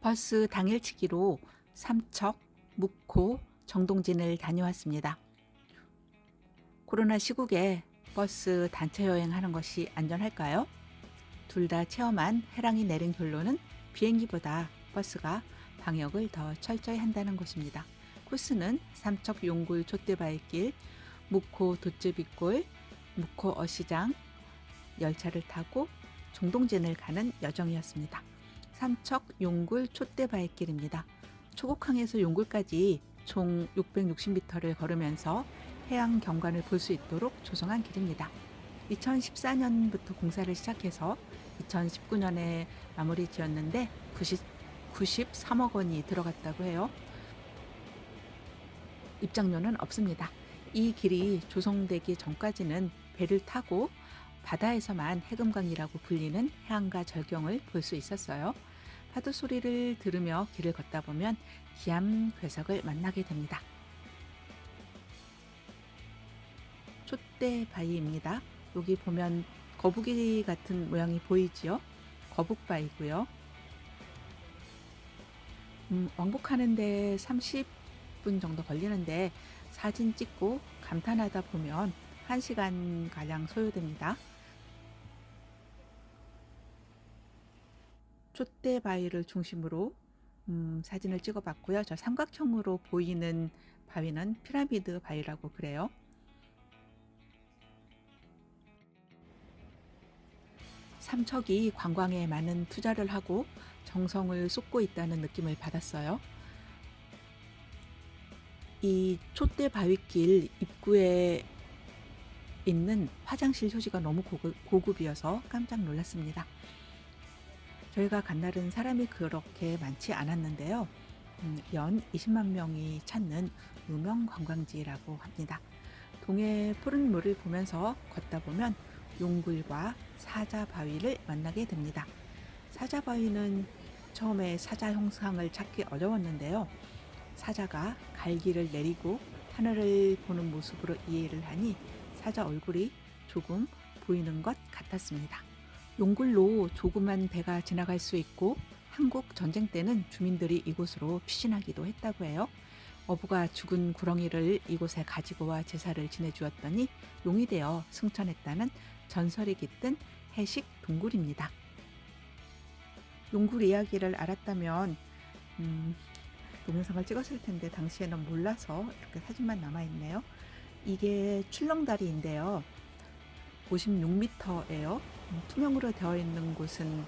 버스 당일치기로 삼척, 묵호, 정동진을 다녀왔습니다. 코로나 시국에 버스 단체 여행하는 것이 안전할까요? 둘 다 체험한 해랑이 내린 결론은 비행기보다 버스가 방역을 더 철저히 한다는 것입니다. 코스는 삼척 용굴 촛대바위길, 묵호 도쯔비골, 묵호 어시장 열차를 타고 정동진을 가는 여정이었습니다. 삼척 용굴 촛대바위길입니다. 초곡항에서 용굴까지 총 660m를 걸으면서 해양 경관을 볼 수 있도록 조성한 길입니다. 2014년부터 공사를 시작해서 2019년에 마무리 지었는데 90, 93억 원이 들어갔다고 해요. 입장료는 없습니다. 이 길이 조성되기 전까지는 배를 타고 바다에서만 해금강이라고 불리는 해안가 절경을 볼 수 있었어요. 파도 소리를 들으며 길을 걷다 보면 기암 괴석을 만나게 됩니다. 촛대 바위입니다. 여기 보면 거북이 같은 모양이 보이지요? 거북바위고요. 음, 왕복하는데 30분 정도 걸리는데 사진 찍고 감탄하다 보면 1시간 가량 소요됩니다. 촛대 바위를 중심으로 음, 사진을 찍어봤고요. 저 삼각형으로 보이는 바위는 피라미드 바위라고 그래요. 삼척이 관광에 많은 투자를 하고 정성을 쏟고 있다는 느낌을 받았어요. 이 촛대 바위길 입구에 있는 화장실 효지가 너무 고급, 고급이어서 깜짝 놀랐습니다. 저희가 간 날은 사람이 그렇게 많지 않았는데요. 음, 연 20만 명이 찾는 유명 관광지라고 합니다. 동해 푸른 물을 보면서 걷다 보면 용굴과 사자바위를 만나게 됩니다. 사자바위는 처음에 사자 형상을 찾기 어려웠는데요. 사자가 갈기를 내리고 하늘을 보는 모습으로 이해를 하니 사자 얼굴이 조금 보이는 것 같았습니다. 용굴로 조그만 배가 지나갈 수 있고 한국 전쟁 때는 주민들이 이곳으로 피신하기도 했다고 해요. 어부가 죽은 구렁이를 이곳에 가지고 와 제사를 지내주었더니 용이 되어 승천했다는 전설이 깃든 해식 동굴입니다. 용굴 이야기를 알았다면 음, 동영상을 찍었을 텐데 당시에는 몰라서 이렇게 사진만 남아 있네요. 이게 출렁다리인데요. 56m예요. 투명으로 되어 있는 곳은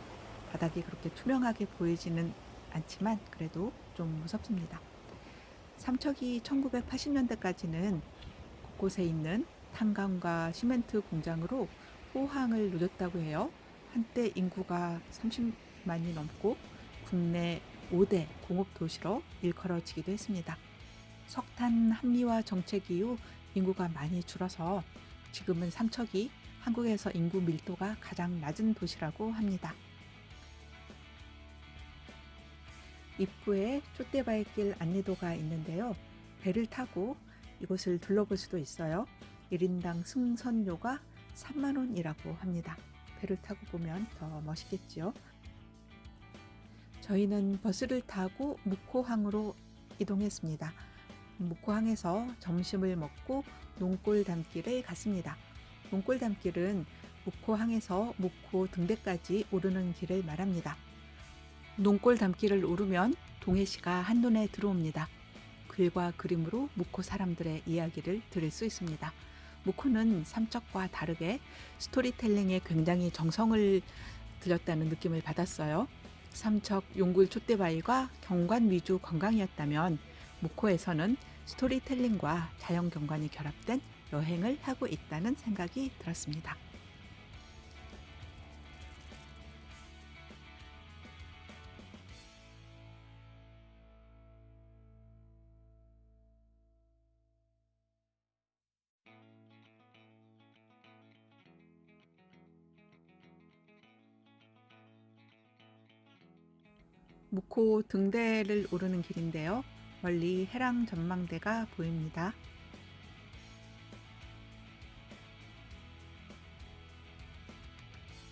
바닥이 그렇게 투명하게 보이지는 않지만 그래도 좀 무섭습니다. 삼척이 1980년대까지는 곳곳에 있는 탄광과 시멘트 공장으로 호황을 누렸다고 해요. 한때 인구가 30만이 넘고 국내 5대 공업 도시로 일컬어지기도 했습니다. 석탄 합리화 정책 이후 인구가 많이 줄어서 지금은 삼척이 한국에서 인구 밀도가 가장 낮은 도시라고 합니다. 입구에 촛대바위길 안내도가 있는데요. 배를 타고 이곳을 둘러볼 수도 있어요. 1인당 승선료가 3만원이라고 합니다. 배를 타고 보면 더 멋있겠지요. 저희는 버스를 타고 묵호항으로 이동했습니다. 묵호항에서 점심을 먹고 농골 담길을 갔습니다. 농골 담길은 묵호항에서 묵호 등대까지 오르는 길을 말합니다. 농골 담길을 오르면 동해시가 한눈에 들어옵니다. 글과 그림으로 묵호 사람들의 이야기를 들을 수 있습니다. 묵호는 삼척과 다르게 스토리텔링에 굉장히 정성을 들였다는 느낌을 받았어요. 삼척 용굴 촛대바위가 경관 위주 관광이었다면 묵호에서는 스토리텔링과 자연 경관이 결합된 여행을 하고 있다는 생각이 들었습니다. 묵호 등대를 오르는 길인데요. 멀리 해랑 전망대가 보입니다.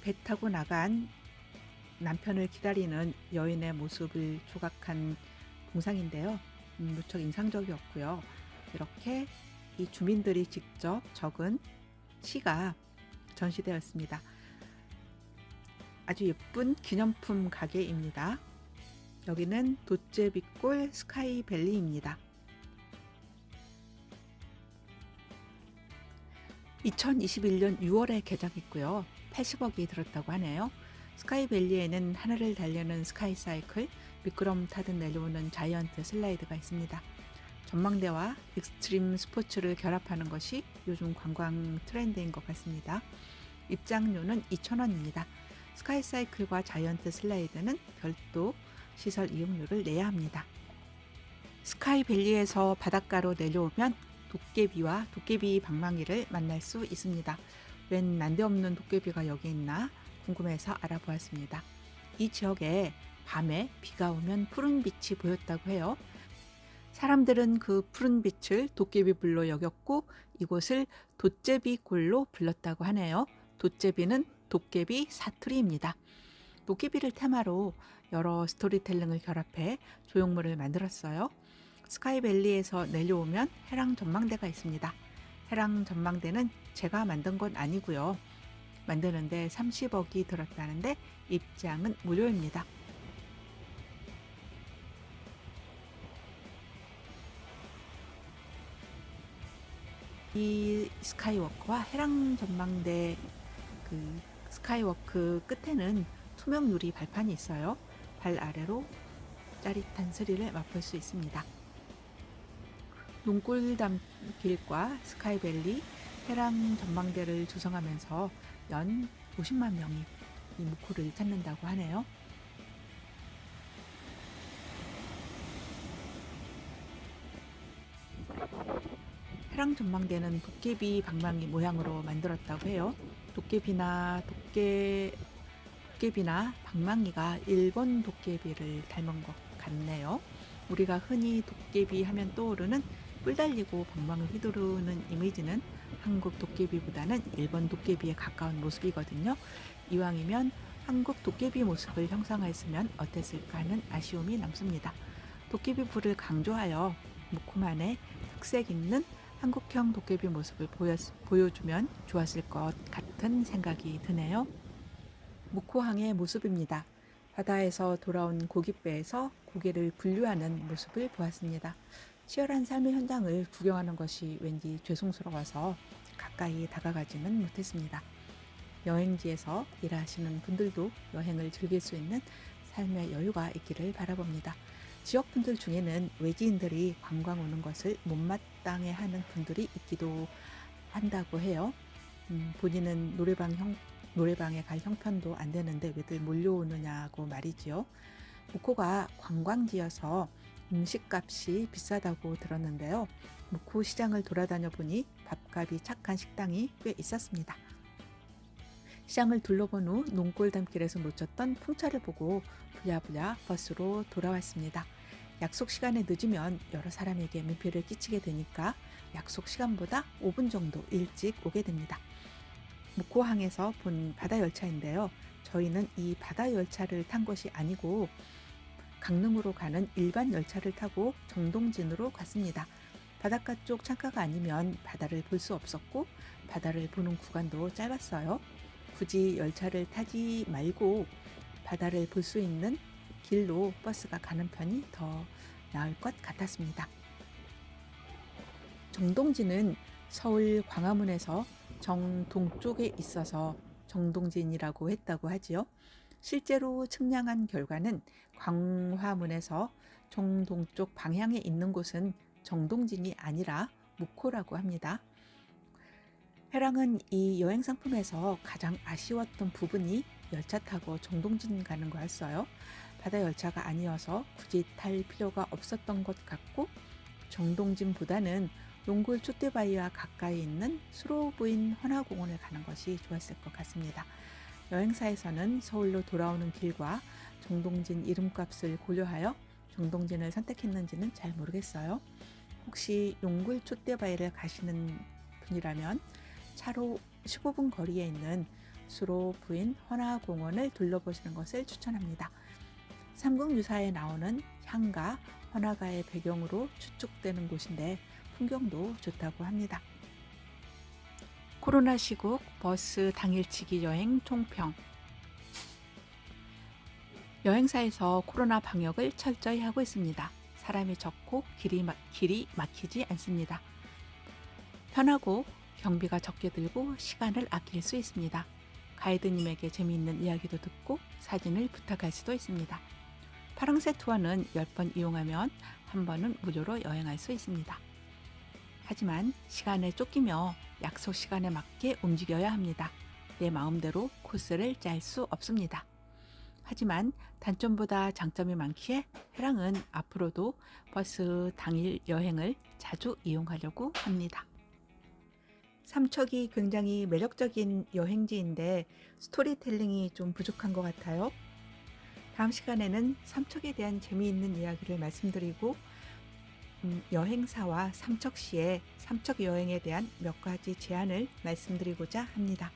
배 타고 나간 남편을 기다리는 여인의 모습을 조각한 동상인데요. 음, 무척 인상적이었고요. 이렇게 이 주민들이 직접 적은 시가 전시되었습니다. 아주 예쁜 기념품 가게입니다. 여기는 도제비골 스카이밸리입니다. 2021년 6월에 개장했고요. 80억이 들었다고 하네요. 스카이밸리에는 하늘을 달려는 스카이 사이클, 미끄럼 타듯 내려오는 자이언트 슬라이드가 있습니다. 전망대와 익스트림 스포츠를 결합하는 것이 요즘 관광 트렌드인 것 같습니다. 입장료는 2,000원입니다. 스카이 사이클과 자이언트 슬라이드는 별도 시설 이용료를 내야 합니다. 스카이밸리에서 바닷가로 내려오면 도깨비와 도깨비 방망이를 만날 수 있습니다. 웬 난데없는 도깨비가 여기 있나 궁금해서 알아보았습니다. 이 지역에 밤에 비가 오면 푸른 빛이 보였다고 해요. 사람들은 그 푸른 빛을 도깨비불로 여겼고 이곳을 도제비골로 불렀다고 하네요. 도제비는 도깨비 사투리입니다. 도깨비를 테마로 여러 스토리텔링을 결합해 조형물을 만들었어요. 스카이밸리에서 내려오면 해랑 전망대가 있습니다. 해랑 전망대는 제가 만든 건 아니고요. 만드는데 30억이 들었다는데 입장은 무료입니다. 이 스카이워크와 해랑 전망대 그 스카이워크 끝에는 투명 유리 발판이 있어요. 발 아래로 짜릿한 스릴을 맛볼 수 있습니다. 농골담 길과 스카이밸리, 해랑 전망대를 조성하면서 연 50만 명이 이 무코를 찾는다고 하네요. 해랑 전망대는 도깨비 방망이 모양으로 만들었다고 해요. 도깨비나 도깨 도깨비나 방망이가 일본 도깨비를 닮은 것 같네요. 우리가 흔히 도깨비 하면 떠오르는 뿔 달리고 방망을 휘두르는 이미지는 한국 도깨비보다는 일본 도깨비에 가까운 모습이거든요. 이왕이면 한국 도깨비 모습을 형상화했으면 어땠을까 하는 아쉬움이 남습니다. 도깨비 불을 강조하여 무코만의 특색 있는 한국형 도깨비 모습을 보여, 보여주면 좋았을 것 같은 생각이 드네요. 무코항의 모습입니다. 바다에서 돌아온 고깃배에서 고개를 분류하는 모습을 보았습니다. 치열한 삶의 현장을 구경하는 것이 왠지 죄송스러워서 가까이 다가가지는 못했습니다. 여행지에서 일하시는 분들도 여행을 즐길 수 있는 삶의 여유가 있기를 바라봅니다. 지역 분들 중에는 외지인들이 관광 오는 것을 못마땅해 하는 분들이 있기도 한다고 해요. 음, 본인은 노래방 형, 노래방에 갈 형편도 안 되는데 왜들 몰려오느냐고 말이지요. 무코가 관광지여서 음식값이 비싸다고 들었는데요. 무코 시장을 돌아다녀 보니 밥값이 착한 식당이 꽤 있었습니다. 시장을 둘러본 후 농골담길에서 놓쳤던 풍차를 보고 부랴부랴 버스로 돌아왔습니다. 약속 시간에 늦으면 여러 사람에게 민폐를 끼치게 되니까 약속 시간보다 5분 정도 일찍 오게 됩니다. 묵호항에서 본 바다 열차인데요. 저희는 이 바다 열차를 탄 것이 아니고 강릉으로 가는 일반 열차를 타고 정동진으로 갔습니다. 바닷가 쪽 창가가 아니면 바다를 볼 수 없었고 바다를 보는 구간도 짧았어요. 굳이 열차를 타지 말고 바다를 볼 수 있는 길로 버스가 가는 편이 더 나을 것 같았습니다. 정동진은 서울 광화문에서 정동쪽에 있어서 정동진이라고 했다고 하지요. 실제로 측량한 결과는 광화문에서 정동쪽 방향에 있는 곳은 정동진이 아니라 묵호라고 합니다. 해랑은 이 여행 상품에서 가장 아쉬웠던 부분이 열차 타고 정동진 가는 거였어요. 바다 열차가 아니어서 굳이 탈 필요가 없었던 것 같고 정동진보다는 농골 촛대바위와 가까이 있는 수로부인 헌화공원을 가는 것이 좋았을 것 같습니다. 여행사에서는 서울로 돌아오는 길과 정동진 이름값을 고려하여 정동진을 선택했는지는 잘 모르겠어요. 혹시 용굴 촛대바위를 가시는 분이라면 차로 15분 거리에 있는 수로 부인 헌화공원을 둘러보시는 것을 추천합니다. 삼국유사에 나오는 향가, 헌화가의 배경으로 추측되는 곳인데 풍경도 좋다고 합니다. 코로나 시국 버스 당일치기 여행 총평 여행사에서 코로나 방역을 철저히 하고 있습니다. 사람이 적고 길이, 막, 길이 막히지 않습니다. 편하고 경비가 적게 들고 시간을 아낄 수 있습니다. 가이드님에게 재미있는 이야기도 듣고 사진을 부탁할 수도 있습니다. 파랑새 투어는 10번 이용하면 한 번은 무료로 여행할 수 있습니다. 하지만 시간에 쫓기며 약속 시간에 맞게 움직여야 합니다. 내 마음대로 코스를 짤 수 없습니다. 하지만 단점보다 장점이 많기에 해랑은 앞으로도 버스 당일 여행을 자주 이용하려고 합니다. 삼척이 굉장히 매력적인 여행지인데 스토리텔링이 좀 부족한 것 같아요. 다음 시간에는 삼척에 대한 재미있는 이야기를 말씀드리고 음, 여행사와 삼척시의 삼척 여행에 대한 몇 가지 제안을 말씀드리고자 합니다.